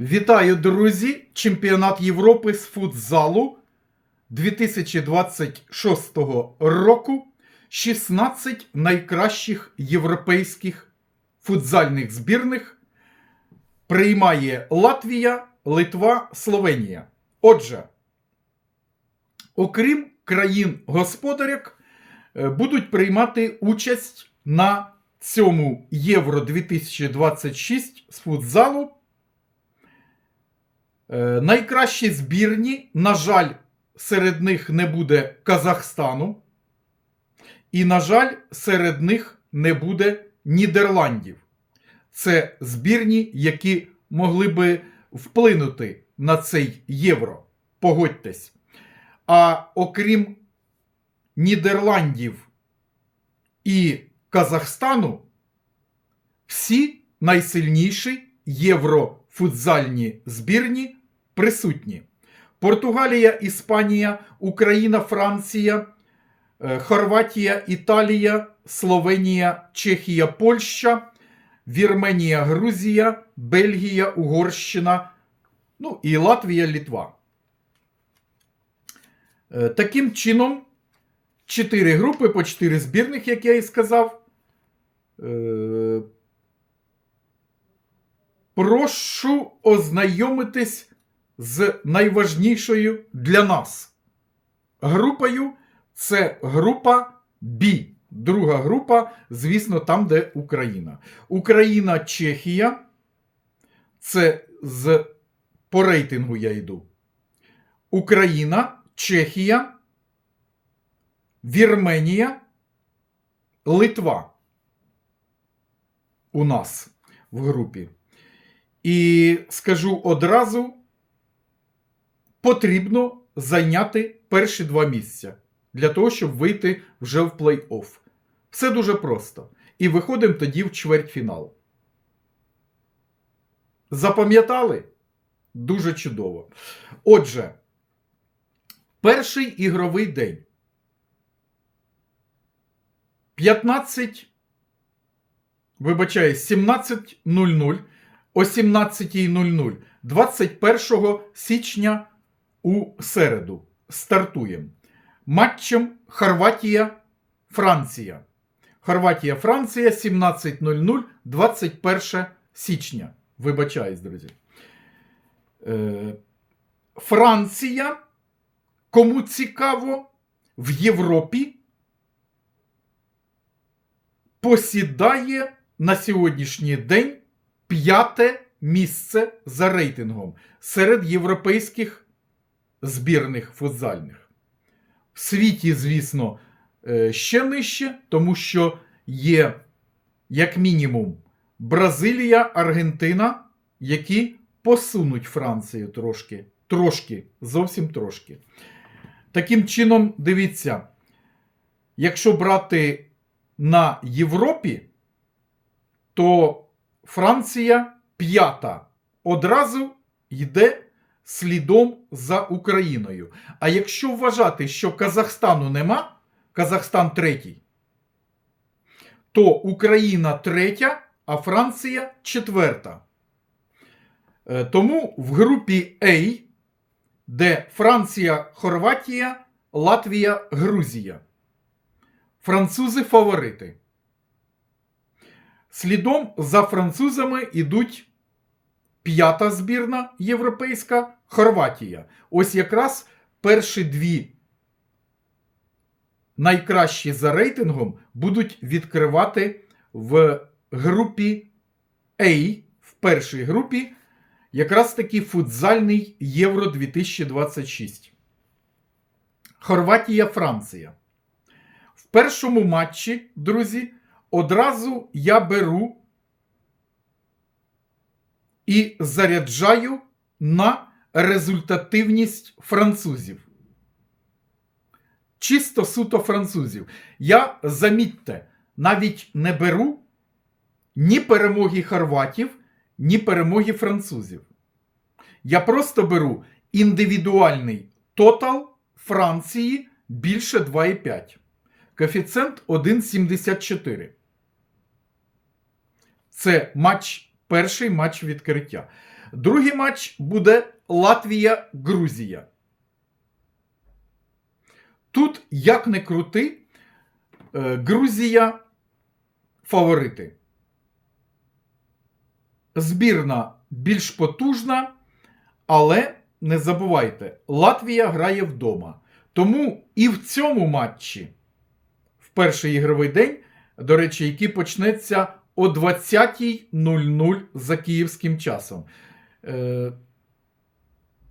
Вітаю, друзі! Чемпіонат Європи з футзалу 2026 року. 16 найкращих європейських футзальних збірних приймає Латвія, Литва, Словенія. Отже, окрім країн-господаряк, е, будуть приймати участь на цьому Євро 2026 з футзалу. Е, Найкращі збірні, на жаль, серед них не буде Казахстану. І, на жаль, серед них не буде Нідерландів. Це збірні, які могли би вплинути на цей євро. Погодьтесь. А окрім Нідерландів і Казахстану, всі найсильніші єврофутзальні збірні присутні. Португалія, Іспанія, Україна, Франція, е, Хорватія, Італія, Словенія, Чехія, Польща, Вірменія, Грузія, Бельгія, Угорщина, ну і Латвія, Літва. Е, Таким чином, чотири групи по чотири збірних, як я і сказав. Е, Прошу ознайомитись з найважнішою для нас групою. Це група Б. Друга група, звісно, там, де Україна. Україна, Чехія. Це з по рейтингу я йду. Україна, Чехія, Вірменія, Литва. У нас в групі. І скажу одразу: потрібно зайняти перші два місця для того, щоб вийти вже в плей-офф. Все дуже просто. І виходимо тоді в чвертьфінал. Запам'ятали? Дуже чудово. Отже, перший ігровий день. 15. Вибачаю, 17.00 о 17.00 21 січня у середу стартуємо матчем Хорватія-Франція. Хорватія-Франція 17.00 21 січня. Вибачаюсь, друзі. Е, Франція, кому цікаво, в Європі посідає на сьогоднішній день п'яте місце за рейтингом серед європейських збірних футзальних. В світі, звісно, е, ще нижче, тому що є, як мінімум, Бразилія, Аргентина, які посунуть Францію трошки, трошки, зовсім трошки. Таким чином, дивіться, якщо брати на Європі, то Франція п'ята одразу йде слідом за Україною. А якщо вважати, що Казахстану нема, Казахстан третій, то Україна третя, а Франція четверта. Е, Тому в групі А, де Франція, Хорватія, Латвія, Грузія. Французи фаворити. Слідом за французами йдуть п'ята збірна європейська Хорватія. Ось якраз перші дві найкращі за рейтингом будуть відкривати в групі А, в першій групі, якраз таки футзальний Євро 2026. Хорватія, Франція. В першому матчі, друзі, одразу я беру і заряджаю на результативність французів. Чисто суто французів. Я, замітьте, навіть не беру ні перемоги хорватів, ні перемоги французів. Я просто беру індивідуальний тотал Франції більше 2,5. Коефіцієнт 1,74. Це матч, перший матч відкриття. Другий матч буде Латвія-Грузія. Тут, як не крути, е, Грузія фаворити. Збірна більш потужна, але не забувайте, Латвія грає вдома. Тому і в цьому матчі, в перший ігровий день, до речі, який почнеться о 20.00 за київським часом.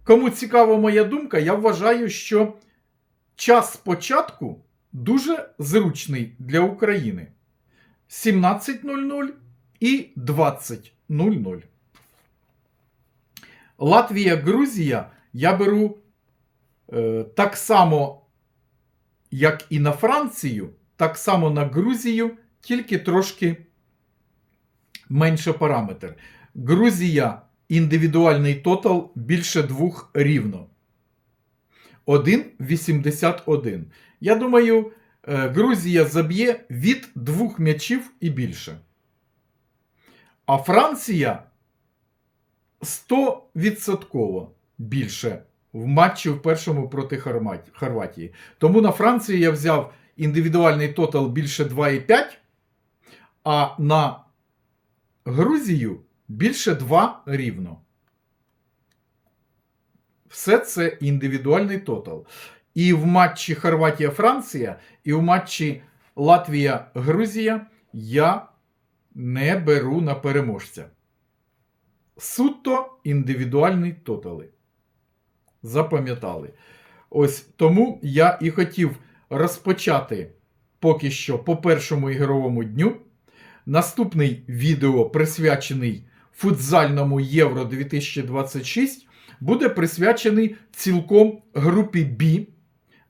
Кому цікава моя думка, я вважаю, що час початку дуже зручний для України. 17.00 і 20.00. Латвія, Грузія я беру е, так само, як і на Францію, так само на Грузію, тільки трошки менше параметр. Грузія індивідуальний тотал більше двох рівно. 1,81. Я думаю, е, Грузія заб'є від двох м'ячів і більше. А Франція 100% більше в матчі в першому проти Хорватії. Тому на Францію я взяв індивідуальний тотал більше 2,5, а на Грузію більше 2 рівно. Все це індивідуальний тотал. І в матчі Хорватія-Франція, і в матчі Латвія-Грузія я не беру на переможця. Суто індивідуальні тотали. Запам'ятали. Ось тому я і хотів розпочати поки що по першому ігровому дню. Наступний відео, присвячений футзальному Євро 2026, буде присвячений цілком групі Б,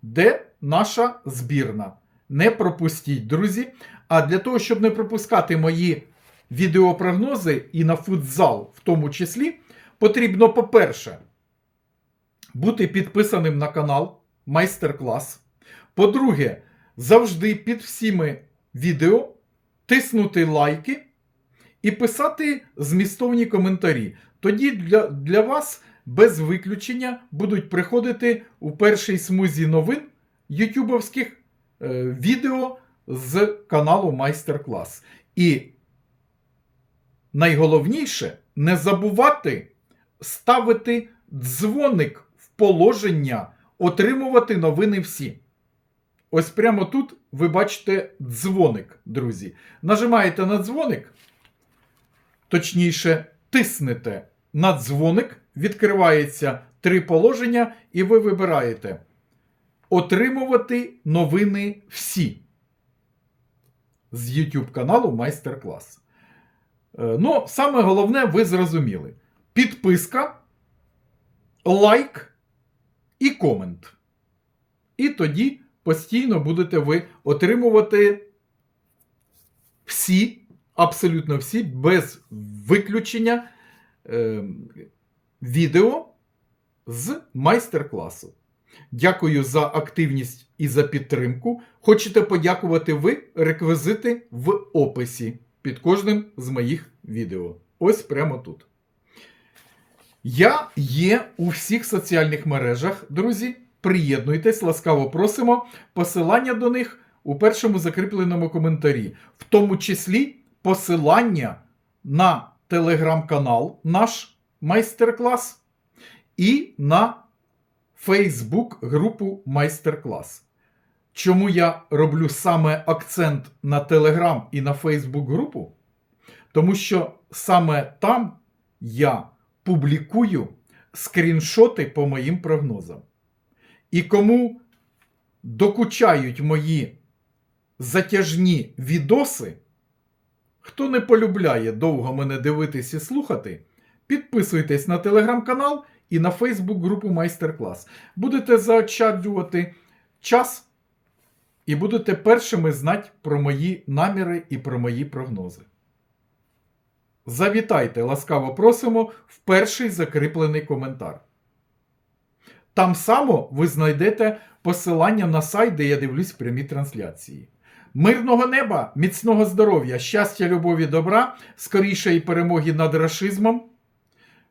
де наша збірна. Не пропустіть, друзі. А для того, щоб не пропускати мої відеопрогнози і на футзал в тому числі, потрібно, по-перше, бути підписаним на канал Майстер-клас. По-друге, завжди під всіми відео тиснути лайки і писати змістовні коментарі. Тоді для, для вас без виключення будуть приходити у першій смузі новин ютюбовських е, відео з каналу Майстер-клас. І найголовніше не забувати ставити дзвоник в положення, отримувати новини всі. Ось прямо тут ви бачите дзвоник, друзі. Нажимаєте на дзвоник, точніше, тиснете на дзвоник, відкривається три положення, і ви вибираєте Отримувати новини всі з YouTube каналу Майстер-клас. Е, Ну, саме головне, ви зрозуміли: підписка, лайк і комент. І тоді постійно будете ви отримувати всі, абсолютно всі, без виключення е, відео з майстер-класу. Дякую за активність і за підтримку. Хочете подякувати ви? Реквізити в описі під кожним з моїх відео. Ось прямо тут. Я є у всіх соціальних мережах, друзі. Приєднуйтесь, ласкаво просимо. Посилання до них у першому закріпленому коментарі, в тому числі посилання на телеграм-канал, наш майстер-клас, і на Фейсбук групу майстер-клас. Чому я роблю саме акцент на Телеграм і на Фейсбук групу? Тому що саме там я публікую скріншоти по моїм прогнозам. І кому докучають мої затяжні відоси, хто не полюбляє довго мене дивитись і слухати, підписуйтесь на телеграм-канал і на Фейсбук групу майстер-клас. Будете заощаджувати час і будете першими знати про мої наміри і про мої прогнози. Завітайте, ласкаво просимо, в перший закріплений коментар. Там само ви знайдете посилання на сайт, де я дивлюсь прямі трансляції. Мирного неба, міцного здоров'я, щастя, любові, добра, скорішої перемоги над рашизмом.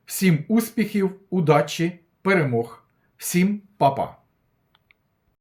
Всім успіхів, удачі, перемог. Всім па-па.